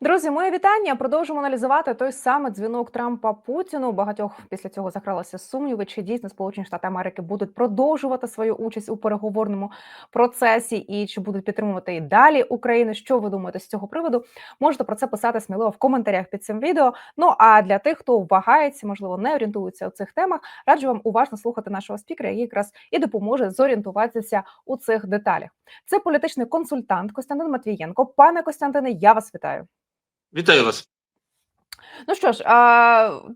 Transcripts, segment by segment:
Друзі, моє вітання. Продовжимо аналізувати той самий дзвінок Трампа Путіну. Багатьох після цього закралися сумніви, чи дійсно Сполучені Штати Америки будуть продовжувати свою участь у переговорному процесі і чи будуть підтримувати і далі Україну. Що ви думаєте з цього приводу? Можете про це писати сміливо в коментарях під цим відео. Ну а для тих, хто вагається, можливо, не орієнтується у цих темах, раджу вам уважно слухати нашого спікера, який якраз і допоможе зорієнтуватися у цих деталях. Це політичний консультант Костянтин Матвієнко. Пане Костянтине, я вас вітаю. Вітаю вас. Ну що ж,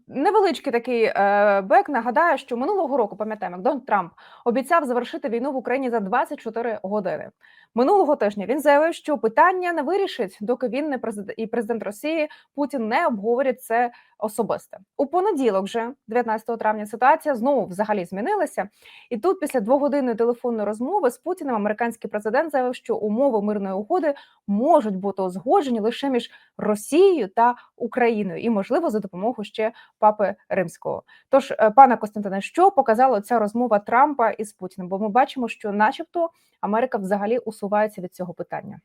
невеличкий такий е, бек нагадаю, що минулого року пам'ятаємо, як Дональд Трамп обіцяв завершити війну в Україні за 24 години. Минулого тижня він заявив, що питання не вирішить, доки він не президент і президент Росії Путін не обговорять це особисто. У понеділок, вже 19 травня, ситуація знову взагалі змінилася. І тут, після двогодинної телефонної розмови з Путіним, американський президент заявив, що умови мирної угоди можуть бути узгоджені лише між Росією та Україною, і можливо за допомогою ще папи римського. Тож, е, пане Костянтине, що показала ця розмова Трампа із Путіним? Бо ми бачимо, що, начебто, Америка взагалі усувається від цього питання.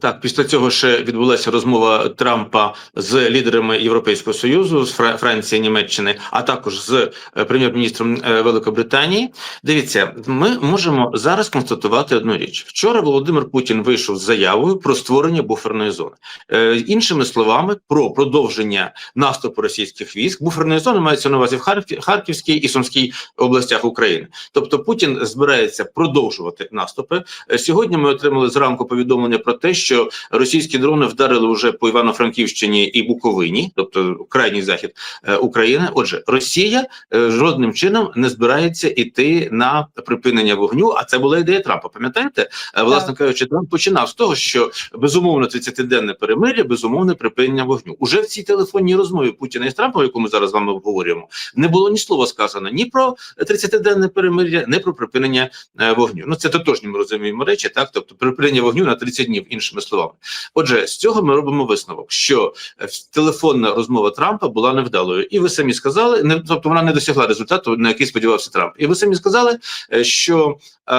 Так, після цього ще відбулася розмова Трампа з лідерами Європейського союзу, з Фра- Франції, Німеччини, а також з е, прем'єр-міністром е, Великобританії. Дивіться, ми можемо зараз констатувати одну річ: вчора Володимир Путін вийшов з заявою про створення буферної зони. Е, іншими словами, про продовження наступу російських військ. Буферної зони мається на увазі в Харків, Харківській і Сумській областях України. Тобто Путін збирається продовжувати наступи. Сьогодні ми отримали зранку повідомлення про те, що російські дрони вдарили вже по Івано-Франківщині і Буковині, тобто крайній захід е, України. Отже, Росія е, жодним чином не збирається іти на припинення вогню. А це була ідея Трампа. Пам'ятаєте, Е, власне кажучи, Трамп починав з того, що безумовно 30-денне перемир'я, безумовне припинення вогню. Уже в цій телефонній розмові Путіна і Трампом, яку ми зараз з вами обговорюємо, не було ні слова сказано ні про 30-денне перемир'я, ні про припинення вогню. Ну це тотожні ми розуміємо речі, так тобто припинення вогню на 30 днів, іншими словами. Отже, з цього ми робимо висновок, що е, телефонна розмова Трампа була невдалою, і ви самі сказали, не тобто вона не досягла результату, на який сподівався Трамп. І ви самі сказали, е, що е,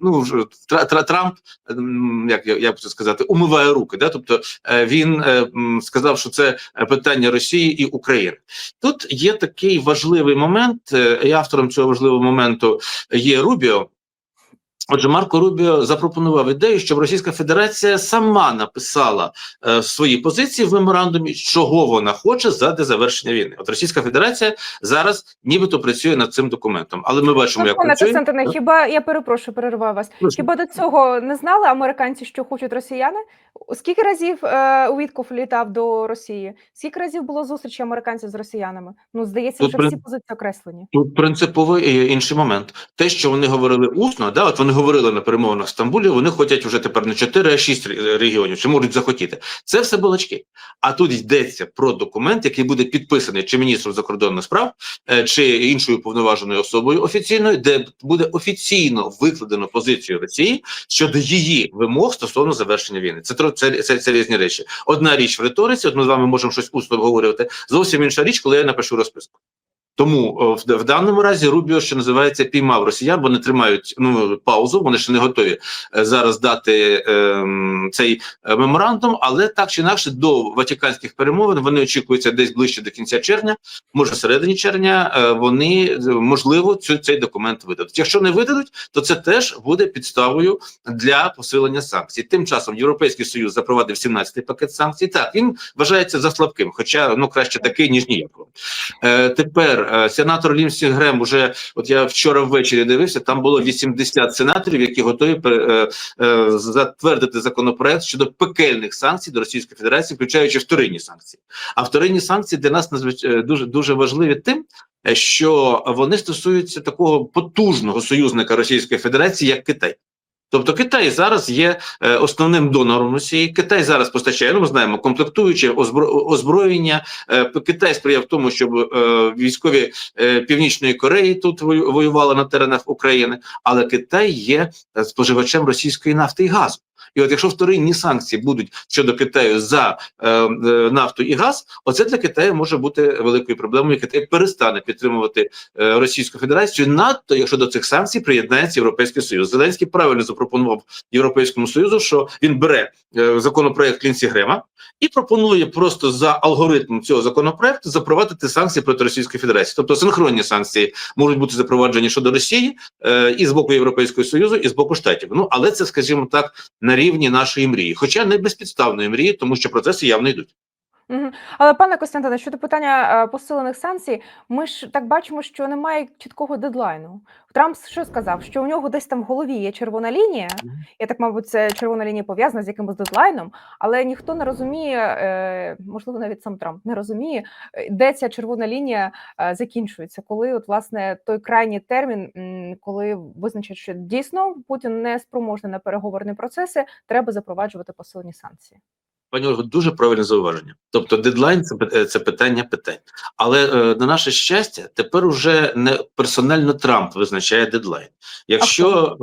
ну Тра- Тра- Трамп, ем, як я, би це сказати, умиває руки. Да? Тобто е, він е, сказав, що це питання Росії і України. Тут є такий важливий момент, і автором цього важливого моменту є Рубіо. Отже, Марко Рубіо запропонував ідею, щоб Російська Федерація сама написала е, свої позиції в меморандумі, чого вона хоче заради завершення війни. От Російська Федерація зараз нібито працює над цим документом, але ми бачимо, як працює. Костянтине, хіба я перепрошую, перериваю вас? Прошу. Хіба до цього не знали американці, що хочуть росіяни? Скільки разів е, Уітков літав до Росії? Скільки разів було зустрічі американців з росіянами? Ну здається, Тут вже при- всі позиції окреслені. Тут принциповий інший момент. Те, що вони говорили усно, да, от вони говорили на перемовинах в Стамбулі, вони хочуть вже тепер не 4, а 6 регіонів, чи можуть захотіти. Це все балачки. А тут йдеться про документ, який буде підписаний чи міністром закордонних справ, е, чи іншою повноваженою особою офіційною, де буде офіційно викладено позицію Росії щодо її вимог стосовно завершення війни. Це це, це, це різні речі. Одна річ в риториці, от ми з вами можемо щось усно обговорювати. Зовсім інша річ, коли я напишу розписку. Тому в, в даному разі Рубіо, що називається, піймав росіян. Вони тримають ну паузу. Вони ще не готові е, зараз дати ем, цей е, меморандум, але так чи інакше до ватиканських перемовин вони очікуються десь ближче до кінця червня, може середині червня. е, вони е, можливо цю цей документ видадуть. Якщо не видадуть, то це теж буде підставою для посилення санкцій. Тим часом Європейський Союз запровадив 17-й пакет санкцій. Так він вважається за слабким, хоча ну краще такий ніж ніякого. Е, тепер е, сенатор Лімсі Грем уже, от я вчора ввечері дивився, там було 80 сенаторів, які готові е, е, затвердити законопроект щодо пекельних санкцій до Російської Федерації, включаючи вторинні санкції. А вторинні санкції для нас дуже дуже важливі тим, що вони стосуються такого потужного союзника Російської Федерації, як Китай. Тобто Китай зараз є е, основним донором Росії. Китай зараз постачає. Ну ми знаємо комплектуючі озбро- озброєння. Е, Китай сприяв тому, щоб е, військові Північної Кореї тут вою- воювали на теренах України. Але Китай є споживачем російської нафти і газу. І от якщо вторинні санкції будуть щодо Китаю за е, е, нафту і газ, оце для Китаю може бути великою проблемою. Китай перестане підтримувати е, Російську Федерацію, надто якщо до цих санкцій приєднається Європейський Союз. Зеленський правильно запропонував Європейському Союзу, що він бере е, законопроект Лінсі Грема і пропонує просто за алгоритмом цього законопроекту запровадити санкції проти Російської Федерації. Тобто синхронні санкції можуть бути запроваджені щодо Росії е, і з боку Європейського Союзу, і з боку штатів. Ну але це, скажімо так, на рівні нашої мрії, хоча не безпідставної мрії, тому що процеси явно йдуть. Мгм. Але пане Костянтине, щодо питання е, посилених санкцій, ми ж так бачимо, що немає чіткого дедлайну. Трамп що сказав? Що у нього десь там в голові є червона лінія. Я так, мабуть, це червона лінія пов'язана з якимось дедлайном, але ніхто не розуміє, е, можливо, навіть сам Трамп не розуміє, е, де ця червона лінія е, закінчується, коли от власне той крайній термін, м, коли визначать, що дійсно Путін не спроможний на переговорні процеси, треба запроваджувати посилені санкції. Пані Ольго, дуже правильне зауваження. Тобто, дедлайн це, це питання питань. Але е, на наше щастя, тепер уже не персонально Трамп визначає дедлайн. Якщо,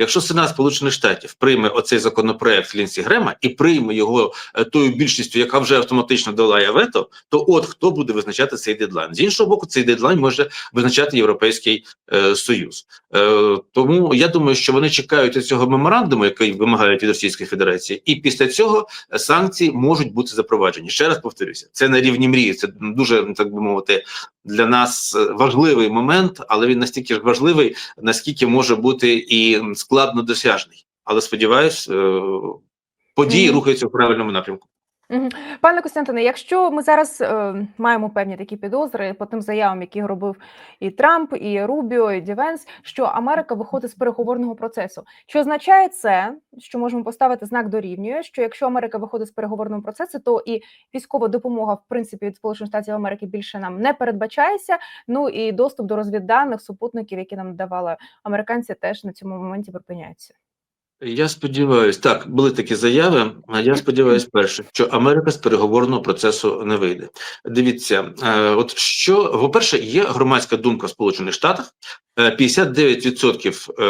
якщо Сенат Сполучених Штатів прийме оцей законопроект Лінсі Грема і прийме його е, тою більшістю, яка вже автоматично долає вето, то от хто буде визначати цей дедлайн? З іншого боку, цей дедлайн може визначати Європейський е, Союз. Е, тому я думаю, що вони чекають цього меморандуму, який вимагають від Російської Федерації, і після цього санкції можуть бути запроваджені. Ще раз повторюся, це на рівні мрії. Це дуже так би мовити для нас важливий момент, але він настільки ж важливий, наскільки може бути і складно досяжний. Але сподіваюсь, е, події рухаються в правильному напрямку. Пане Костянтине, якщо ми зараз е, маємо певні такі підозри по тим заявам, які робив і Трамп, і Рубіо, і Дівенс, що Америка виходить з переговорного процесу, чи означає це, що можемо поставити знак дорівнює, що якщо Америка виходить з переговорного процесу, то і військова допомога, в принципі, від Сполучених Штатів Америки більше нам не передбачається. Ну і доступ до розвідданих супутників, які нам давали американці, теж на цьому моменті припиняється. Я сподіваюся, так були такі заяви. Я сподіваюся, перше, що Америка з переговорного процесу не вийде. Дивіться, е, от що по-перше, є громадська думка в Сполучених Штатах. Е, 59% е,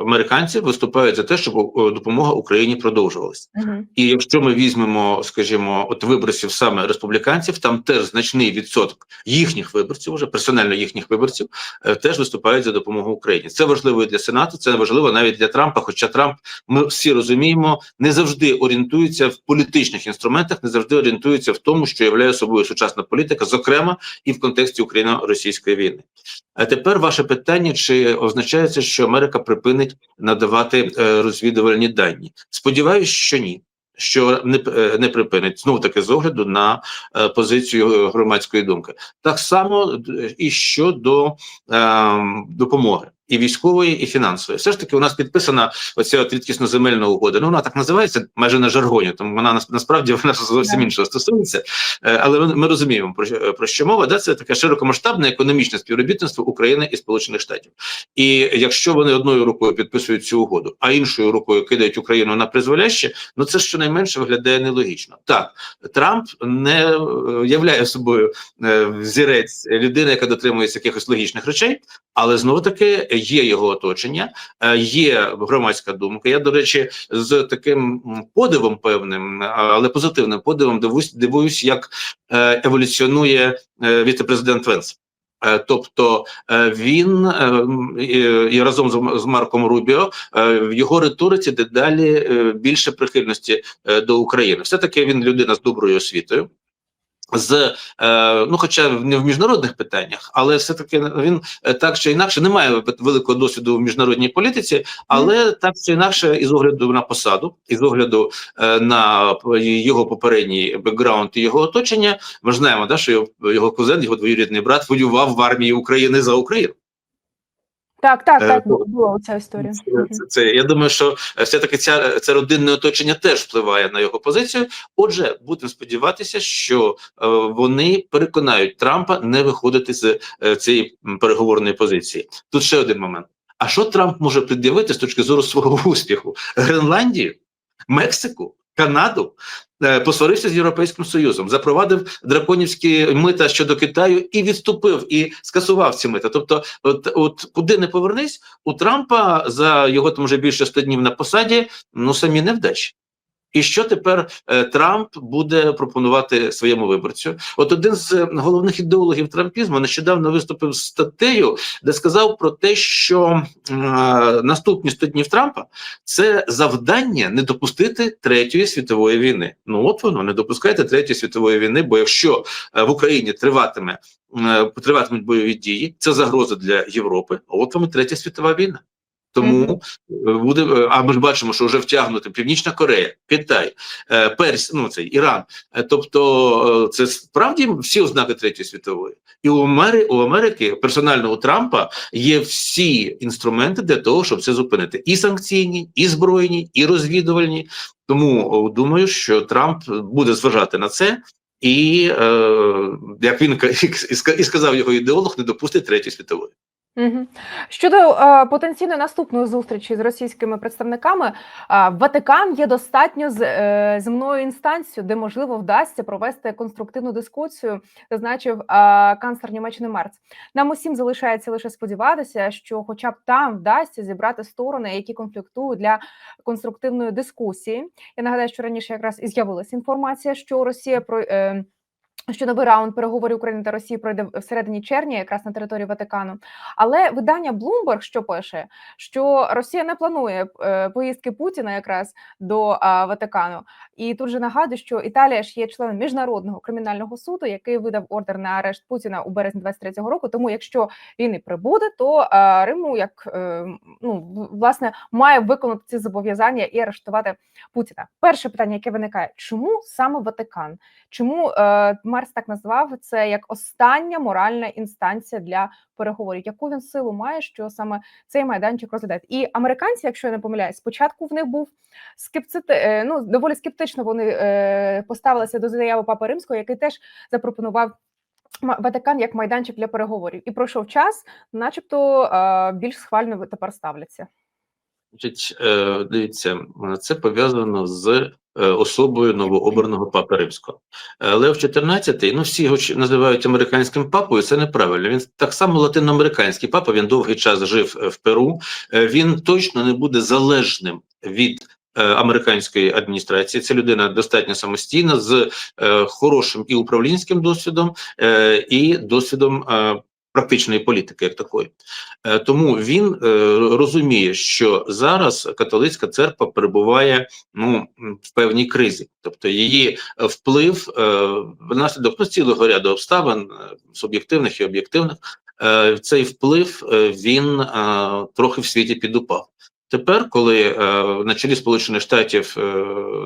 американців виступають за те, щоб е, допомога Україні продовжувалася. Угу. І якщо ми візьмемо, скажімо, от виборців саме республіканців, там теж значний відсоток їхніх виборців, уже персонально їхніх виборців, е, теж виступають за допомогу Україні. Це важливо і для Сенату, це важливо навіть для Трампа. Хоча Трамп, ми всі розуміємо, не завжди орієнтується в політичних інструментах, не завжди орієнтується в тому, що являє собою сучасна політика, зокрема і в контексті україно-російської війни. А тепер ваше питання: чи означає це, що Америка припинить надавати е, розвідувальні дані? Сподіваюсь, що ні. Що не е, не припинить знову таки з огляду на е, позицію громадської думки, так само е, і щодо е, допомоги і військової, і фінансової. Все ж таки, у нас підписана оця от рідкісно-земельна угода. Ну вона так називається майже на жаргоні, тому вона нас- насправді вона зовсім іншого стосується. Е, Але ми, розуміємо про, що- про що мова. Да, це таке широкомасштабне економічне співробітництво України і Сполучених Штатів. І якщо вони одною рукою підписують цю угоду, а іншою рукою кидають Україну на призволяще, ну це щонайменше виглядає нелогічно. Так, Трамп не е, являє собою е, взірець людини, яка дотримується якихось логічних речей, але знову таки є його оточення, е, є громадська думка. Я, до речі, з таким подивом певним, але позитивним подивом дивуюсь, дивуюсь, як е, еволюціонує е, віце-президент Венс. Е, Тобто е, він е, і, разом з Марком Рубіо е, в його риториці дедалі е, більше прихильності е, до України. Все таки він людина з доброю освітою. З е, ну, хоча не в міжнародних питаннях, але все таки він е, так чи інакше не має великого досвіду в міжнародній політиці, але так чи інакше, із огляду на посаду, із огляду е, на його попередній бекграунд і його оточення, ми ж знаємо, да, що його, його кузен, його двоюрідний брат воював в армії України за Україну. Так, так, Е, так, була ця історія. Це, це, це я думаю, що все таки ця це родинне оточення теж впливає на його позицію. Отже, будемо сподіватися, що е, вони переконають Трампа не виходити з е, цієї переговорної позиції. Тут ще один момент. А що Трамп може пред'явити з точки зору свого успіху? Гренландію, Мексику, Канаду Е, посварився з Європейським Союзом, запровадив драконівські мита щодо Китаю і відступив і скасував ці мита. Тобто, от, от куди не повернись, у Трампа за його там вже більше 100 днів на посаді, ну самі невдачі. І що тепер е, Трамп буде пропонувати своєму виборцю? От один з е, головних ідеологів трампізму нещодавно виступив з статтею, де сказав про те, що е, наступні 100 днів Трампа це завдання не допустити третьої світової війни. Ну от воно не допускайте третьої світової війни, бо якщо е, в Україні триватиме е, триватимуть бойові дії, це загроза для Європи. От вам і третя світова війна. Тому е, буде е, а ми ж бачимо, що вже втягнути Північна Корея, Китай, е, Перс, ну цей Іран. Тобто, це справді всі ознаки третьої світової, і у Амери у Америки персонально у Трампа є всі інструменти для того, щоб це зупинити: і санкційні, і збройні, і розвідувальні. Тому думаю, що Трамп буде зважати на це. І е, як він і сказав його ідеолог, не допустить третьої світової. Щодо е, потенційної наступної зустрічі з російськими представниками, е, Ватикан є достатньо з, е, земною інстанцією, де можливо вдасться провести конструктивну дискусію, зазначив е, канцлер Німеччини Мерц. Нам усім залишається лише сподіватися, що, хоча б там вдасться зібрати сторони, які конфліктують для конструктивної дискусії. Я нагадаю, що раніше якраз і з'явилася інформація, що Росія про. Е, що новий раунд переговорів України та Росії пройде всередині червня, якраз на території Ватикану. Але видання Bloomberg, що пише, що Росія не планує е, поїздки Путіна якраз до Ватикану. І тут же нагадую, що Італія ж є членом міжнародного кримінального суду, який видав ордер на арешт Путіна у березні 23-го року. Тому, якщо він і прибуде, то Риму як е, ну власне має виконати ці зобов'язання і арештувати Путіна. Перше питання, яке виникає, чому саме Ватикан? Чому е, Марс так назвав це як остання моральна інстанція для переговорів? Яку він силу має, що саме цей майданчик розглядає? І американці, якщо я не помиляюсь, спочатку в них був скепцити, е, ну доволі скептично вони е, поставилися до заяви Папи Римського, який теж запропонував. Ватикан як майданчик для переговорів, і пройшов час, начебто більш схвально тепер ставляться. Значить, е, дивіться, це пов'язано з е, особою новообраного папи римського. Е, Лев XIV, ну всі його називають американським папою, це неправильно. Він так само латиноамериканський папа, він довгий час жив в Перу. Він точно не буде залежним від американської адміністрації. Це людина достатньо самостійна, з е, хорошим і управлінським досвідом, е, і досвідом е, практичної політики, як такої. Е, Тому він е, розуміє, що зараз католицька церква перебуває ну в певній кризі, тобто її е, вплив внаслідок ну, цілого ряду обставин суб'єктивних і об'єктивних. Цей вплив він трохи в світі підупав. Тепер, коли е, на чолі Сполучених Штатів е,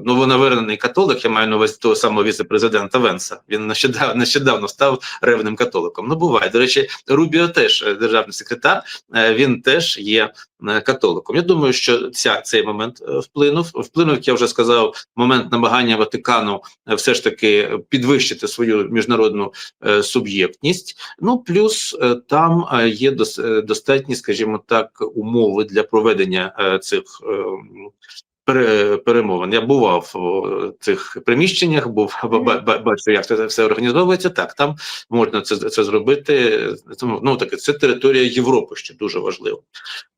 новонавернений католик, я маю на увазі того самого віце-президента Венса, він нещодавно, нещодавно став ревним католиком. Ну буває. До речі, Рубіо теж е, державний секретар, е, він теж є е, католиком. Я думаю, що ця цей момент е, вплинув. Вплинув, як я вже сказав, момент намагання Ватикану все ж таки підвищити свою міжнародну е, суб'єктність. Ну плюс е, там є дос, достатні, скажімо так, умови для проведення цих. е, м, пере- Перемовин я бував в цих приміщеннях, був ба- ба- ба- бачу, як це все організовується. Так, там можна це це зробити. Тому ну таке це територія Європи, що дуже важливо.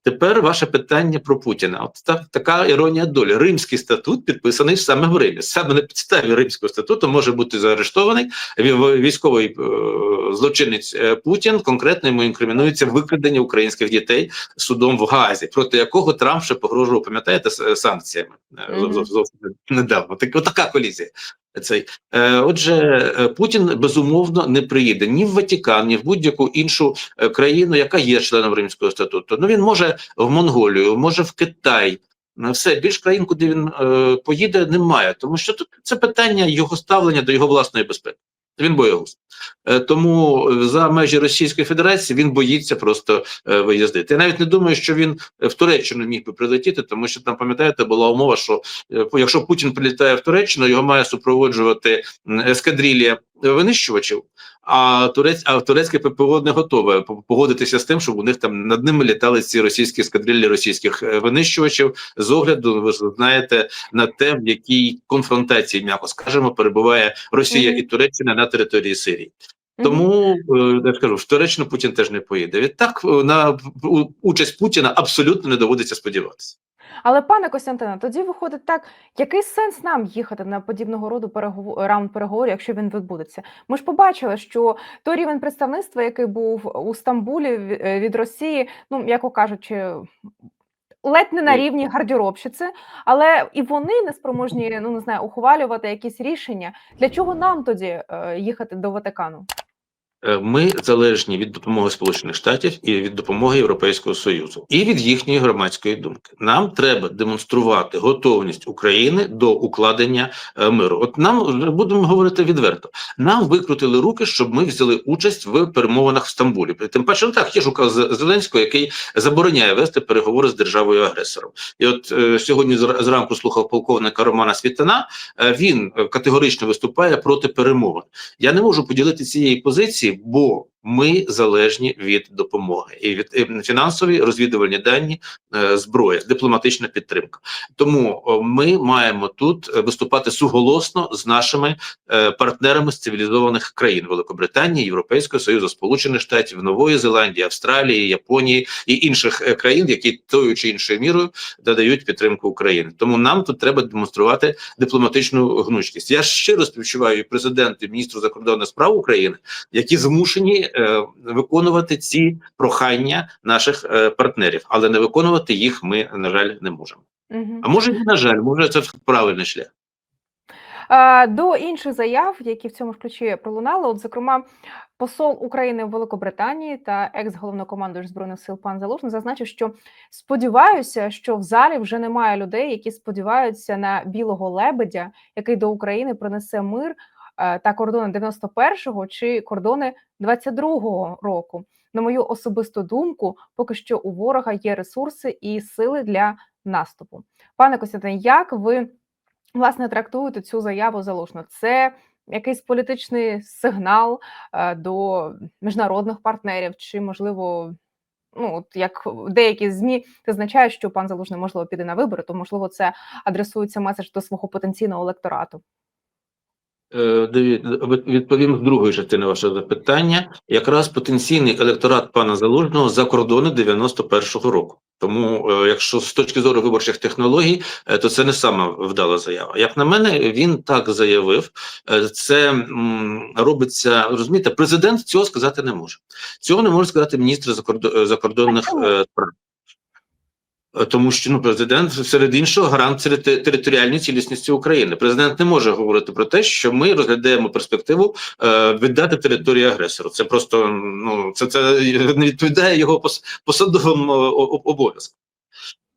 Тепер ваше питання про Путіна. От так, така іронія долі. Римський статут підписаний саме в Римі. Саме на підставі Римського статуту може бути заарештований військовий е, злочинець е, Путін. Конкретно йому інкримінується викрадення українських дітей судом в Гаазі, проти якого Трамп ще погрожував, пам'ятаєте, санкціями зов- зовсім недавно. Так, отака колізія. Цей е, отже, е, Путін безумовно не приїде ні в Ватикан, ні в будь-яку іншу е, країну, яка є членом Римського статуту. Ну він може в Монголію, може в Китай. На все більш країн, куди він поїде, немає, тому що тут це питання його ставлення до його власної безпеки. Він боягуз. Е, тому е, за межі Російської Федерації він боїться просто е, виїздити. Я навіть не думаю, що він в Туреччину міг би прилетіти, тому що там, пам'ятаєте, була умова, що якщо Путін прилітає в Туреччину, його має супроводжувати ескадрилія винищувачів. А турець, а турецьке ППО не готове по- погодитися з тим, щоб у них там над ними літали ці російські ескадрилі російських е, винищувачів з огляду, ви ж знаєте, на те, в якій конфронтації, м'яко скажемо, перебуває Росія Мгм. і Туреччина на території Сирії. Тому е, я ж кажу, в Туреччину Путін теж не поїде. Відтак е, на участь Путіна абсолютно не доводиться сподіватися. Але пане Костянтине, тоді виходить так, який сенс нам їхати на подібного роду переговор раунд переговорів, якщо він відбудеться? Ми ж побачили, що той рівень представництва, який був у Стамбулі е, від Росії, ну м'яко кажучи, ледь не на рівні гардеробщиці, але і вони не спроможні, ну не знаю, ухвалювати якісь рішення. Для чого нам тоді е, їхати до Ватикану? Е, Ми залежні від допомоги Сполучених Штатів і від допомоги Європейського Союзу, і від їхньої громадської думки. Нам треба демонструвати готовність України до укладення е, миру. От нам будемо говорити відверто. Нам викрутили руки, щоб ми взяли участь в перемовинах в Стамбулі. Тим паче, ну так є ж указ Зеленського, який забороняє вести переговори з державою агресором. І от е, сьогодні зра- зранку слухав полковника Романа Світана. е, він е, категорично виступає проти перемовин. Я не можу поділити цієї позиції, бо ми залежні від допомоги і від фінансові розвідувальні дані, е, зброя, дипломатична підтримка. Тому ми маємо тут е, виступати суголосно з нашими е, партнерами з цивілізованих країн Великобританії, Європейського Союзу, Сполучених Штатів, Нової Зеландії, Австралії, Японії і інших е, країн, які тою чи іншою мірою додають підтримку Україні. Тому нам тут треба демонструвати дипломатичну гнучкість. Я щиро співчуваю і президенту, і міністру закордонних справ України, які змушені виконувати ці прохання наших е, партнерів, але не виконувати їх ми на жаль не можемо. А може і на жаль, може це правильний шлях. Е, До інших заяв, які в цьому ж ключі пролунали, от зокрема, посол України в Великобританії та екс-головнокомандуюч збройних сил пан Залужний зазначив, що сподіваюся, що в залі вже немає людей, які сподіваються на білого лебедя, який до України принесе мир е, та кордони 91-го чи кордони 22-го року. На мою особисту думку, поки що у ворога є ресурси і сили для наступу. Пане Костянтине, як ви власне трактуєте цю заяву залужно? Це якийсь політичний сигнал е, до міжнародних партнерів, чи можливо, ну от як деякі змі зазначають, що пан залужний можливо піде на вибори, то можливо це адресується меседж до свого потенційного електорату. Е, відповім з другої частини вашого запитання. Якраз потенційний електорат пана Залужного за кордони 91-го року. Тому, е, якщо з точки зору виборчих технологій, е, то це не сама вдала заява. Як на мене, він так заявив. Це робиться, розумієте, президент цього сказати не може. Цього не може сказати міністр закордо- закордонних справ. Е, Тому що ну президент серед іншого гарант територіальної цілісності України. Президент не може говорити про те, що ми розглядаємо перспективу е, віддати територію агресору. Це просто ну це, це не відповідає його пос, посадовим е, обов'язкам.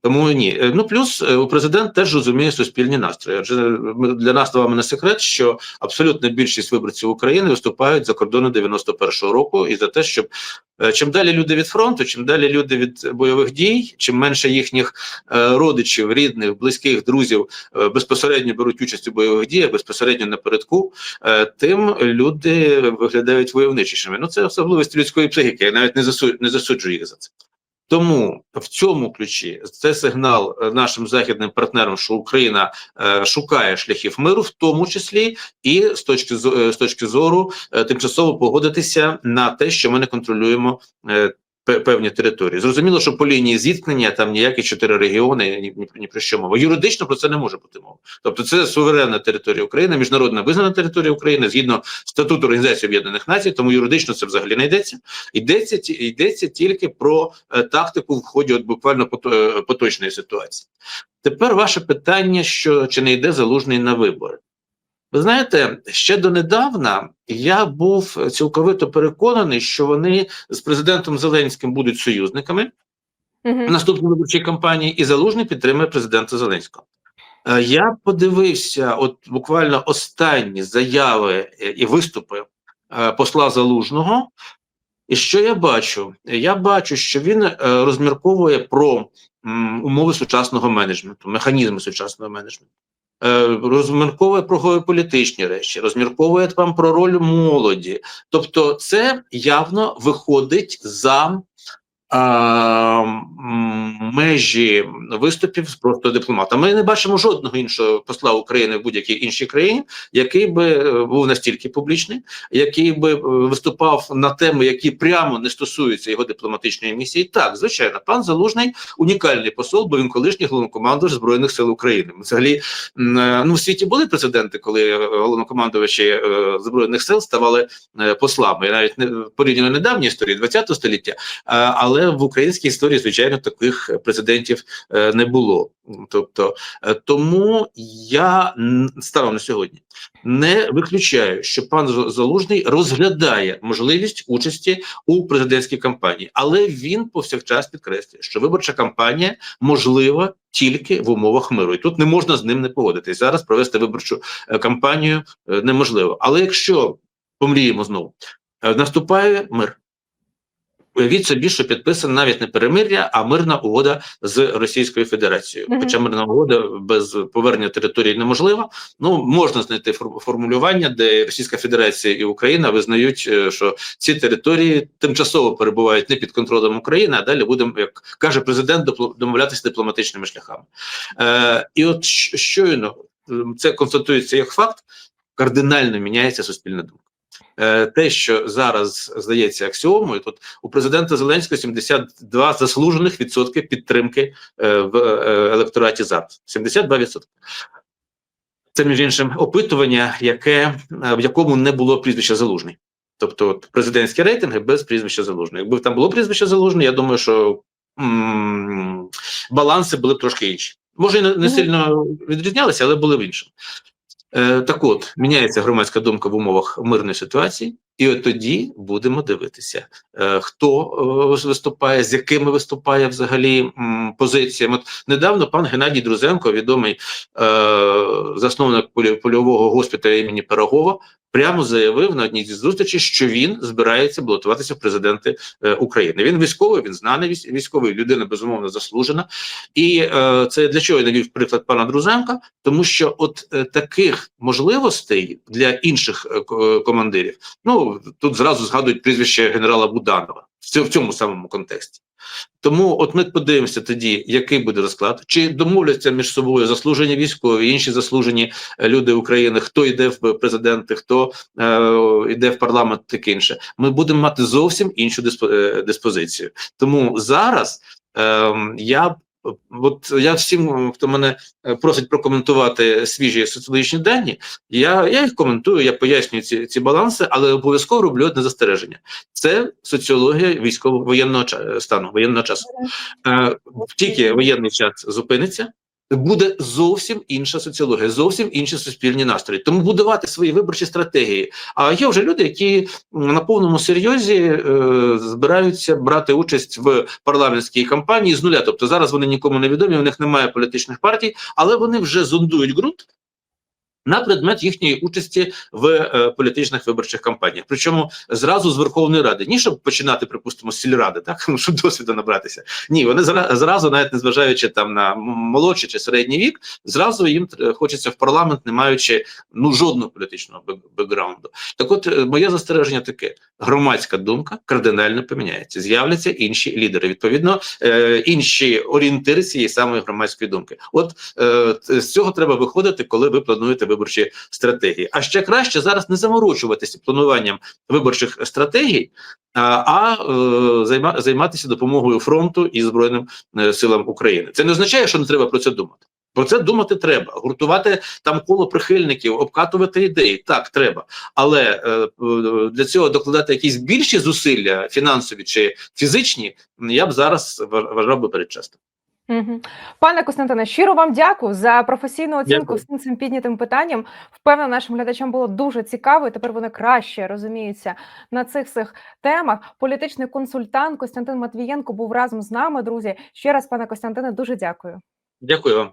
Тому ні. Е, Ну плюс е, президент теж розуміє суспільні настрої. Адже ми- для нас вами не секрет, що абсолютна більшість виборців України виступають за кордони 91-го року і за те, щоб е, чим далі люди від фронту, чим далі люди від бойових дій, чим менше їхніх е, родичів, рідних, близьких, друзів е, безпосередньо беруть участь у бойових діях, безпосередньо напередку, е, тим люди виглядають войовничішими. Ну це особливості людської психіки. Я навіть не засуджую, не засуджую їх за це. Тому в цьому ключі це сигнал е, нашим західним партнерам, що Україна е, шукає шляхів миру, в тому числі і з точки е, з точки зору тимчасово погодитися на те, що ми не контролюємо певні території. Зрозуміло, що по лінії зіткнення там ніякі чотири регіони ні, ні, ні про що мова. Юридично про це не може бути мова. Тобто, це суверенна територія України, міжнародна визнана територія України згідно статуту Організації Об'єднаних Націй, тому юридично це взагалі не йдеться. Йдеться йдеться тільки про е, тактику в ході от буквально пото- е, поточної ситуації. Тепер ваше питання: що чи не йде залужний на вибори? Ви знаєте, ще донедавна я був цілковито переконаний, що вони з президентом Зеленським будуть союзниками в Мгм. наступній виборчій кампанії, і залужний підтримує президента Зеленського. Е, Я подивився, от буквально останні заяви е, і виступи е, посла залужного. І що я бачу? Я бачу, що він розмірковує про умови сучасного менеджменту, механізми сучасного менеджменту. Е, розмірковує про політичні речі, розмірковує там про роль молоді. Тобто, це явно виходить за межі виступів просто дипломата. Ми не бачимо жодного іншого посла України в будь-якій іншій країні, який би е, був настільки публічний, який би е, виступав на теми, які прямо не стосуються його дипломатичної місії. Так, звичайно, пан Залужний унікальний посол, бо він колишній головнокомандувач збройних сил України. Взагалі, е, ну в світі були прецеденти, коли головнокомандувачі збройних сил ставали послами, навіть не порівняно недавній історії 20 століття. А, але в українській історії, звичайно, таких прецедентів е, не було. Тобто, е, тому я станом на сьогодні не виключаю, що пан Залужний розглядає можливість участі у президентській кампанії, але він повсякчас підкреслює, що виборча кампанія можлива тільки в умовах миру, і тут не можна з ним не погодитись. Зараз провести виборчу е, кампанію е, неможливо. Але якщо помріємо знову, е, наступає мир. Уявіть собі, що підписана навіть не перемир'я, а мирна угода з Російською Федерацією. Мгм. Хоча мирна угода без повернення території неможлива. Ну можна знайти фор- формулювання, де Російська Федерація і Україна визнають, е, що ці території тимчасово перебувають не під контролем України, а далі будемо, як каже президент, домовлятися дипломатичними шляхами. Е, і от щойно це констатується як факт, кардинально міняється суспільна думка. Е, те, що зараз здається аксіомою, тут у президента Зеленського 72 заслужених відсотки підтримки е, в е, електораті зараз. 72 відсотки. Це між іншим опитування, яке в якому не було прізвища залужний. Тобто от, президентські рейтинги без прізвища залужний. Якби там було прізвище залужний, я думаю, що м- баланси були б трошки інші. Може, не, не сильно відрізнялися, але були в іншому. Е, так от, міняється громадська думка в умовах мирної ситуації, і от тоді будемо дивитися, е, хто е, виступає, з якими виступає взагалі позиціями. От недавно пан Геннадій Друзенко, відомий е, засновник польового госпіталя імені Пирогова, прямо заявив на одній зі зустрічей, що він збирається балотуватися в президенти України. Він військовий, він знаний військовий, людина безумовно заслужена. І це для чого я навів приклад пана Друзенка, тому що от таких можливостей для інших ко- командирів, ну тут зразу згадують прізвище генерала Буданова в цьому, самому контексті. Тому от ми подивимося тоді, який буде розклад, чи домовляться між собою заслужені військові, інші заслужені е, люди України, хто йде в президенти, хто е, йде в парламент, таке інше. Ми будемо мати зовсім іншу диспо- е, диспозицію. Тому зараз е, я От я всім, хто мене е, просить прокоментувати свіжі соціологічні дані, я, я їх коментую, я пояснюю ці, ці баланси, але обов'язково роблю одне застереження. Це соціологія військово-воєнного стану, воєнного часу. Е, тільки воєнний час зупиниться, буде зовсім інша соціологія, зовсім інші суспільні настрої. Тому будувати свої виборчі стратегії. А є вже люди, які на повному серйозі е, збираються брати участь в парламентській кампанії з нуля. Тобто зараз вони нікому не відомі, у них немає політичних партій, але вони вже зондують ґрунт. На предмет їхньої участі в е, політичних виборчих кампаніях, причому зразу з Верховної Ради, ні, щоб починати, припустимо, з сільради, так ну, щоб досвіду набратися. Ні, вони зра- зразу, навіть незважаючи там на молодший чи середній вік, зразу їм хочеться в парламент, не маючи ну жодного політичного бек- бекграунду. Так, от е, моє застереження таке: громадська думка кардинально поміняється. З'являться інші лідери. Відповідно, е, інші орієнтири цієї самої громадської думки. От е, з цього треба виходити, коли ви плануєте виборчі стратегії. А ще краще зараз не заморочуватися плануванням виборчих стратегій, а, е, займатися допомогою фронту і збройним силам України. Це не означає, що не треба про це думати. Про це думати треба, гуртувати там коло прихильників, обкатувати ідеї. Так, треба. Але е, е, для цього докладати якісь більші зусилля, фінансові чи фізичні, я б зараз ва- вважав би передчасно. Пане Костянтине, щиро вам дякую за професійну оцінку Дякую. всім цим піднятим питанням. Впевнена, нашим глядачам було дуже цікаво, і тепер вони краще розуміються на цих всіх темах. Політичний консультант Костянтин Матвієнко був разом з нами, друзі. Ще раз, пане Костянтине, дуже дякую. Дякую вам.